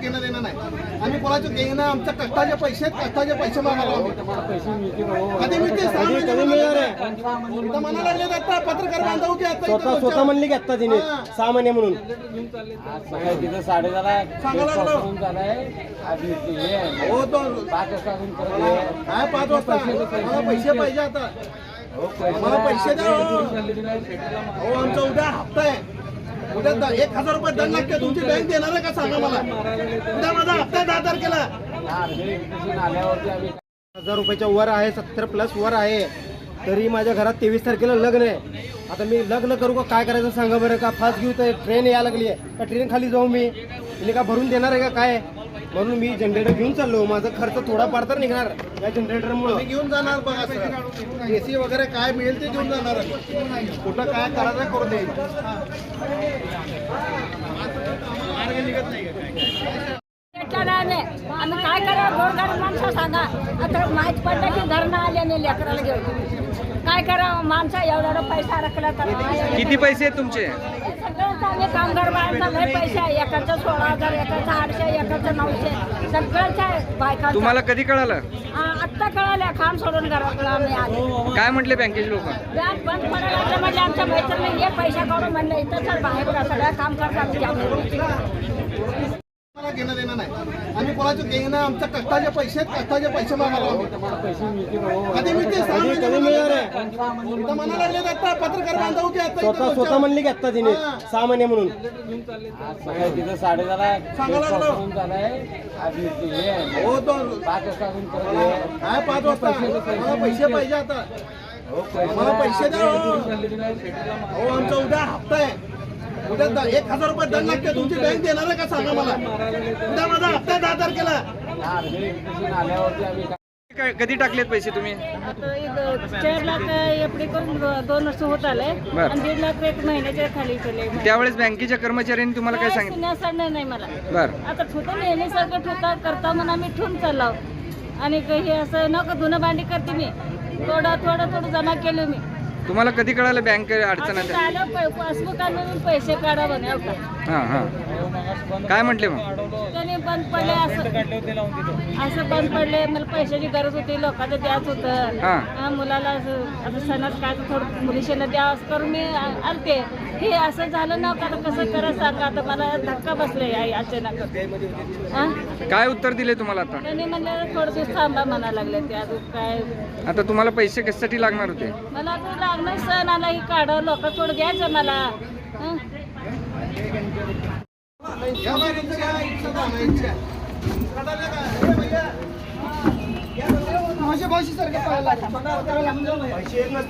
मला घेणं देणं नाही. आम्ही कोणाचे घेणं आमच्या कष्टाचे पैसे कष्टाचे पैसे मागायला आम्ही. कधी मिळते सहा महिने कधी मिळणार आहे? इथं म्हणायला लागले आता पत्रकार बांधव की आता इथं स्वतः स्वतः म्हणली की आता तिने. हा. सहा महिने म्हणून. तिथं साडे लागलो. हे आहे, हो तो पाच हे. काय वाजता. मला पैसे पाहिजे आता. मला पैसे द्या. हो. हो आमचा उद्या हप्ता आहे. उद्या द- एक हजार रुपये दंड लागते तुमची बँक देणार आहे का सांगा मला? उद्या माझा हप्ता दहा तारखेला. हजार रुपयाच्या वर आहे सत्तर प्लस वर आहे. तरी माझ्या घरात तेवीस तारखेला लग्न आहे. आता मी लग्न करू का काय करायचं सांगा बरं का? फास्ट घेऊ तर ट्रेन यायला लागली आहे का ट्रेन खाली जाऊ मी? तिने का भरून देणार आहे का काय? म्हणून मी जनरेटर घेऊन चाललो. माझा खर्च थोडाफार तर निघणार. या जनरेटरमुळं घेऊन जाणार बघा सर. एसी वगैरे काय मिळेल ते घेऊन जाणार. कुठं काय करायचं करून देईल भेटला नाही आम्ही. काय करा गोरगरीब माणसं सांगा. आता माहीत पडलं की घरनं आले नाही लेकराला घेऊन. काय करा माणसं एवढा एवढा पैसा रखला तर किती पैसे तुमचे? आम्ही कामगार बायांचा लय पैसे आहे. एकाचं सोळा हजार एकाचं आठशे एकाचं नऊशे. बायका तुम्हाला कधी कळालं? आत्ता कळालं खाम सोडून घराकडं आम्ही आले काय म्हटले बँकेचे लोक? बँक बंद पडायला लागलं म्हणजे आमच्या मैत्रिणी ये पैसा काढून म्हणलं इथं सर बाहेर बघा सगळं काम करतात घेणं देणं नाही. आम्ही कोणाचे घेणं आमच्या कष्टाचे पैसे आहेत, कष्टाचे पैसे मागायला कधी मिळणार आहे. इथं म्हणायला लागले आता पत्रकार बांधव की आता स्वतः म्हणली की आता तिने सहा महिने म्हणून. तिथं साडे सांगा ते हे आहे, हो तो पाच हे. काय वाजता. मला पैसे पाहिजे आता. मला पैसे द्या. हो. हो आमचा उद्या हप्ता आहे. उद्या द- एक हजार रुपये दंड लागते. तुमची बँक देणार आहे का सांगा मला? उद्या माझा हप्ता दहा तारखेला काय- कधी टाकलेत पैसे तुम्ही? आता एक चार लाख एफडी करून दोन वर्ष होत आले. बर. आणि दीड लाख एक महिन्याच्या खाली केले. त्यावेळेस बँकेच्या कर्मचाऱ्यांनी तुम्हाला काय सांगितलं? सांगणार नाही मला. बर. आता ठुता नेहमीसारखं ठुता करता म्हणून आम्ही ठेवून चाललो. आणि क- हे असं नको धुणं भांडी करते मी. थोडं थोडं थोडं जमा केलं मी. तुम्हाला कधी कळालं बँक अडचण असं आहे झालं प- पासबुक आणून पैसे काढा म्हणे हो का? हां हां. काय म्हटले मग? त्याने बंद पडले असं. असं बंद पडले मला पैशाची गरज होती लोकांचं द्याच होतं. हा. हा, मुलाला असं आता सणात काय तर थोडं मुलीशीला द्या असं करून मी आ- आलते. हे असं झालं ना का आता कसं करत सांगा आता मला धक्का बसले आहे अचानक. हा? काय उत्तर दिले तुम्हाला आता? त्याने म्हणलं थोडं दिवस थांबा म्हणा लागले ते अजून काय. आता तुम्हाला पैसे कशासाठी लागणार होते? मला आता लागणार सण आला ही काढ लोक थोडं घ्यायचं मला. हं? या बाईंची आहे, इच्छा जाणं, इच्छा. कळालं का? ए, भैया. पैसे येत नसते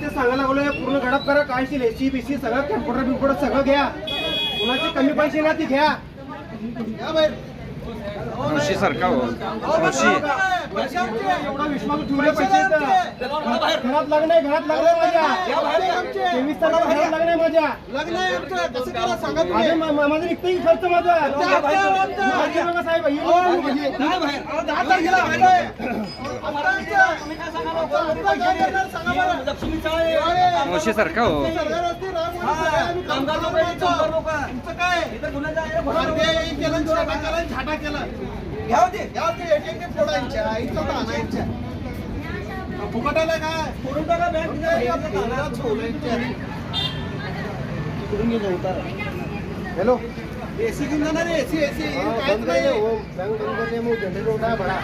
सांगायला लागलो पूर्ण गडप करा काय असेल एसी बीसी सगळं कॅम्प्युटर बिम्प्युटर सगळं घ्या कुणाची कमी पैसे ना ती घ्या बाहेर. मावशी सारखा हो. एवढा विश्वास ठेवले. घरात लग्न आहे घरात लग्न माझ्या. तेवीस तारखेला घरात लग्न आहे माझ्या लग्न आहे. माझं खर्च माझा साहेब हे हो. मावशी सारखा हो तुमचं काय? केलं, छाटा केला, छाटा केला. घ्या ते, घ्या ते, एक एक एक फोडायच्या, इथं तर आणायच्या. फुकट आलं काय? फोडून टाका बँक. हॅलो एसी घेऊन जाणार एसी एसी हाँ, बंद कर दे नाही वो बैंक बंद है बड़ा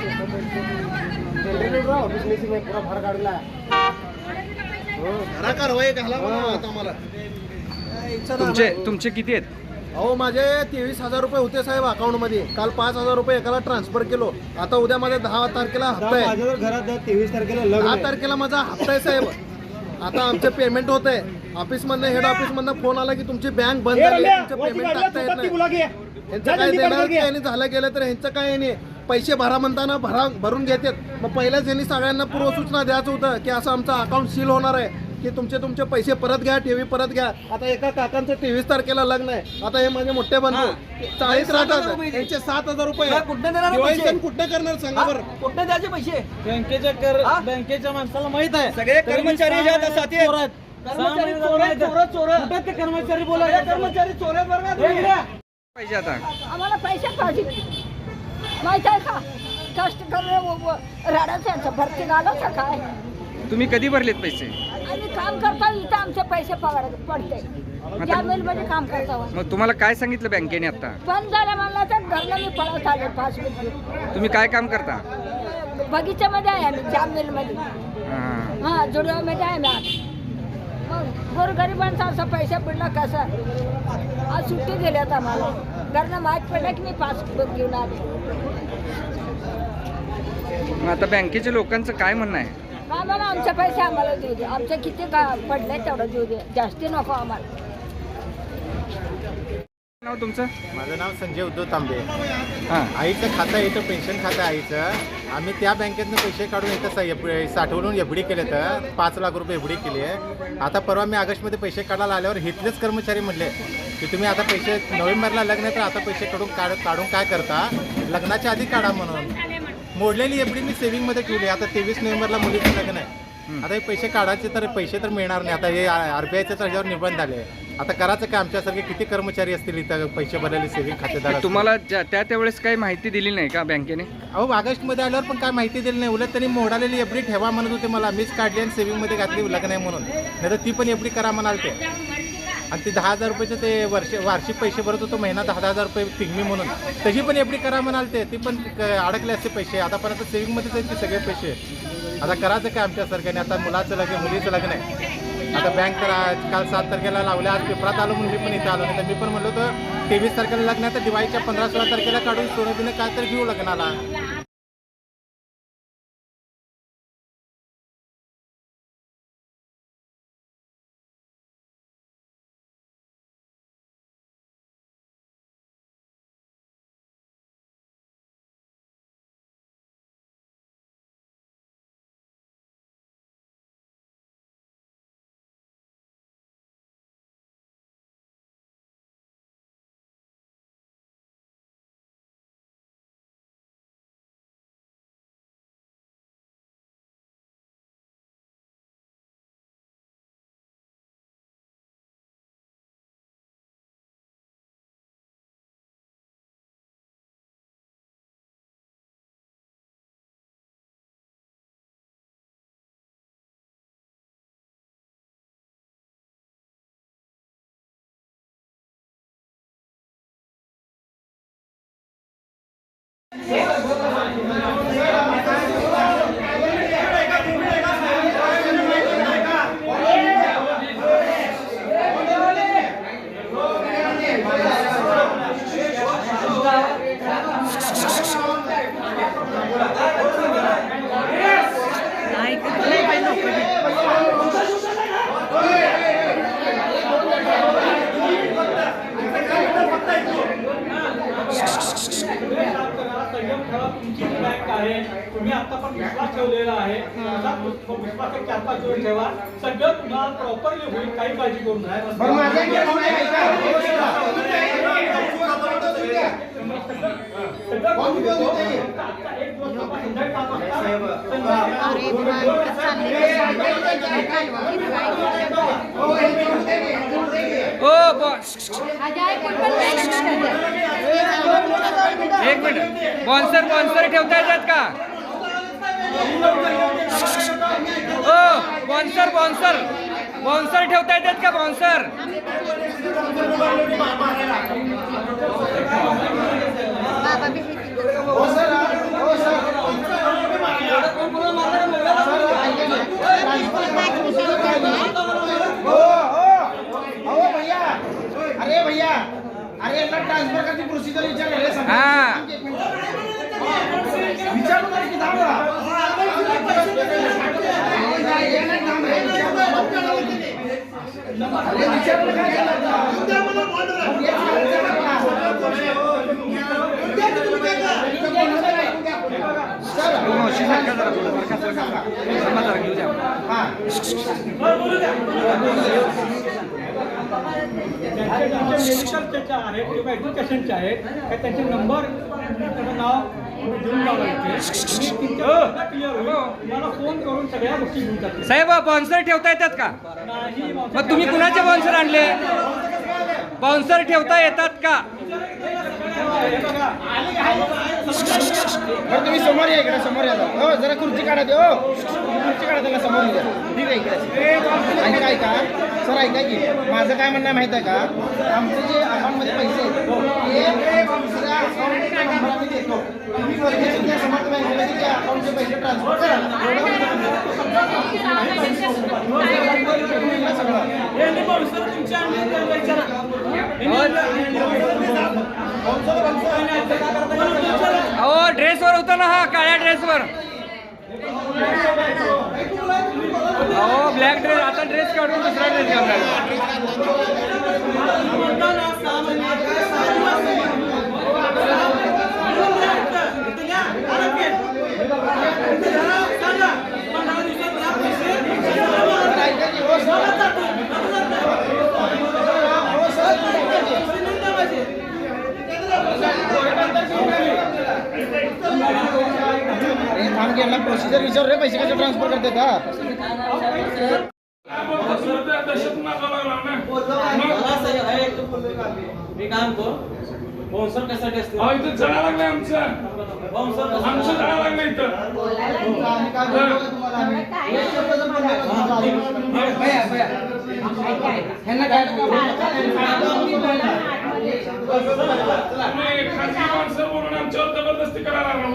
जनरेटर उठा ऑफिस में से मैं पूरा भर काढला घरा कारवाई घाला म्हणा आता मला तुमचे नाही. तुमचे किती आहेत? अहो माझे तेवीस हजार रुपये होते साहेब अकाउंटमध्ये. काल पाच हजार रुपये एकाला ट्रान्सफर केलो. आता उद्या माझ्या दहा तारखेला हप्ता आहे. माझ्या घरात तेवीस तारखेला लग्न दहा आहे. तारखेला माझा हप्ता आहे साहेब. आता आमचे पेमेंट होत आहे ऑफिस मधनं हेड ऑफिस मधनं फोन आला की तुमची बँक बंद झाली तुमचे पेमेंट टाकता येत नाही. यांचं काय देणार घे. आणि झालं गेलं तर ह्यांचं काय नाही. पैसे भरा म्हणताना भरा भरून घेतात. मग पहिल्याच यांनी सगळ्यांना पूर्वसूचना द्यायचं होतं की असं आमचं अकाउंट सील होणार आहे. की तुमचे तुमचे पैसे परत घ्या ठेवी परत घ्या. आता एका काकांचं तेवीस तारखेला लग्न आहे. आता हे माझे मोठे बंधू. चाळीस राहतात. त्यांचे सात हजार रुपये. दिवाळी सण कुठं करणार? सांगा बरं. कुठे द्यायचे पैसे? बँकेच्या कर बँकेच्या माणसाला माहीत आहे. सगळे कर्मचारी. कर्मचारी चोर चोर कुठे ते कर्मचारी बोलायचे कर्मचारी चोर आहेत बरं का? तुम्ही? पाहिजे आता. आम्हाला पैसे पाहिजे. माहीत आहे का? कष्ट करून राडाचं यांचं भरती घालायचं काय? तुम्ही कधी भरलेत पैसे? काम करता इथं आमचे पैसे पगार पडते. ज्या मध्ये काम करता मग तुम्हाला काय सांगितलं बँकेने आता? बंद झालं म्हणलं तर घरनं मी पळत आले पासबुक घेऊन तुम्ही काय काम करता? बगीच्यामध्ये आहे आम्ही जाम मिलमध्ये हां. हा जुडव्यामध्ये आहे ना मग गोरगरिबांचा असं पैसे पडलं कसं? आज सुट्टी दिल्यात आम्हाला. घरनं माहीत पडलं की मी पासबुक घेऊन आले. मग आता बँकेच्या लोकांचं काय म्हणणं आहे? आम्हाला आमचे पैसे आम्हाला देऊ दे. आमचे किती का पडले तेवढं देऊ दे. जास्ती नको आम्हाला. नाव तुमचं? माझं नाव संजय उद्धव तांबे. हां. आईचं खातं आहे इथं पेन्शन खातं आहे आईचं. आम्ही त्या बँकेतनं पैसे काढून इथं सा- एफ साठवून एफ डी केले तर पाच लाख रुपये एफ डी केली. आहे आता परवा मी ऑगस्टमध्ये पैसे काढायला आल्यावर इथलेच कर्मचारी म्हणले की तुम्ही आता पैसे नोव्हेंबरला लग्न आहे तर आता पैसे काढून काढ काढून काय करता? लग्नाच्या आधी काढा म्हणून. मोडलेली एफ डी मी सेव्हिंगमध्ये ठेवली. आता तेवीस नोव्हेंबरला मुलीचं लग्न आहे. आता हे पैसे काढायचे तर पैसे तर मिळणार नाही. आता हे आर बी आयच्या त्याच्यावर निर्बंध आले. आता करायचं काय? आमच्यासारखे किती कर्मचारी असतील इथं? पैसे भरलेले सेव्हिंग खातेदार? तुम्हाला ज्या- त्या त्यावेळेस काही माहिती दिली नाही का बँकेने? अहो ऑगस्टमध्ये आल्यावर पण काय माहिती दिली नाही. उलट त्यांनी मोडालेली एफडी ठेवा म्हणत होते मला. मीच काढली आणि सेव्हिंगमध्ये घातली लग्न आहे म्हणून. नाही तर ती पण एफडी करा म्हणाल ते आणि ते दहा हजार रुपयाचं ते वर्ष वार्षिक पैसे भरत होतो महिना दहा दहा हजार रुपये पिगमी म्हणून. तशी पण एफडी करा म्हणाल ते ती पण अडकले असते पैसे. आतापर्यंत सेविंगमध्येच आहेत ते सगळे पैसे. आता करायचं काय आमच्यासारख्याने आता मुलाचं लग्न मुलीचं लग्न आहे. आता बँक करा काल सात तारखेला लावल्या आज पेपरात आलो म्हणून मी पण इथं आलो. नाही तर मी पण म्हणलो होतं तेवीस तारखेला लग्न आहे तर दिवाळीच्या पंधरा सोळा तारखेला काढून सोनं बिनं काय तर घेऊ लग्नाला. 哎。तुमची बँक आहे तुम्ही आता पण विश्वास ठेवलेला आहे विश्वास चार पाच दिवस ठेवा सगळं तुम्हाला प्रॉपरली होईल काही काळजी करू नये सगळं करून एक मिनिट. बॉन्सर बॉन्सर ठेवता येतात का? ओ बॉन्सर बॉन्सर बॉन्सर ठेवता येतात का बॉन्सर हो, हो. अरे भैया. अरे यांना ट्रान्सफर करते प्रोसिजर विचार हा विचार की थांबा मावशी सारखा जरा थोडंफार खासदार काका. थांबा जरा घेऊ द्या ज्यांचे ज्यांचे त्याच्या आहेत किंवा एज्युकेशनचे आहेत काय त्यांचे नंबर त्याचं नाव साहेब बाउन्सर ठेवता येतात का? मग तुम्ही कुणाचे बाउन्सर आणले? बाउन्सर ठेवता येतात का? बरं तुम्ही समोर या इकडे समोर या जरा. हो जरा खुर्ची काढा ते हो. खुर्ची काढा त्याला समोर या. ठीक आहे इकडे. ऐका ऐका. सर ऐका की माझं काय म्हणणं आहे माहिती आहे का? आमचे जे अकाउंटमध्ये पैसे आहेत ते दुसऱ्या अकाउंटचा नंबर आम्ही देतो. तुम्ही वर्गेचे त्या समर्थ बँकेमध्ये त्या अकाउंटचे पैसे ट्रान्सफर करा. सगळं तुमच्या ड्रेसवर होता ना हा काळ्या ड्रेसवर. हो ब्लॅक ड्रेस आता ड्रेस काढून दुसरा ड्रेस घालणार ऐका की हो सर अरे थांब विचार रे पैसे कसे ट्रान्सफर करते का मी कशासाठी असते अहो, इथं जळा आमचं आमचं जळा लागलं काय माणसं बोलून आमच्यावर जबरदस्ती करायला लागला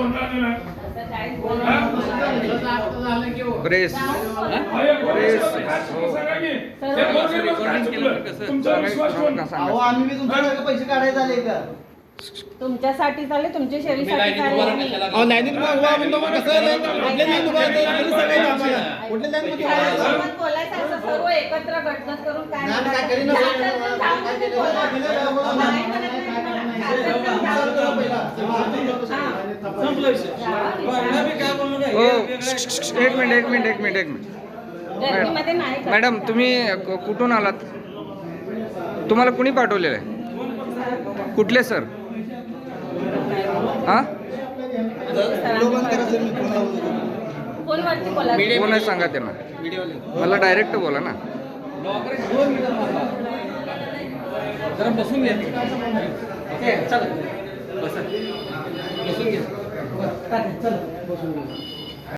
प्रेस अहो आम्ही बी पैसे आले तुमच्यासाठी चालले तुमच्या शरीरासाठी अहो उभा म्हणतो मग कसं आहे? कुठल्या लाईन उभा आहे? तुम्ही सांगायचं आम्हाला. कुठल्या लाईन मध्ये उभा आहे? सोबत बोलायचं असं सर्व एकत्र घटना करून काय नाही, आम्ही काय करीन हो. एक मिनिट एक मिनिट एक मिनिट एक मिनिट. मॅडम तुम्ही कुठून आलात? तुम्हाला कुणी पाठवलेलं आहे? कुठले सर? हा? कोण आहे सांगा त्यांना. मला डायरेक्ट बोला ना. जरा बसून ओके चला. बसा. बसून घ्या. चला. बसून घ्या.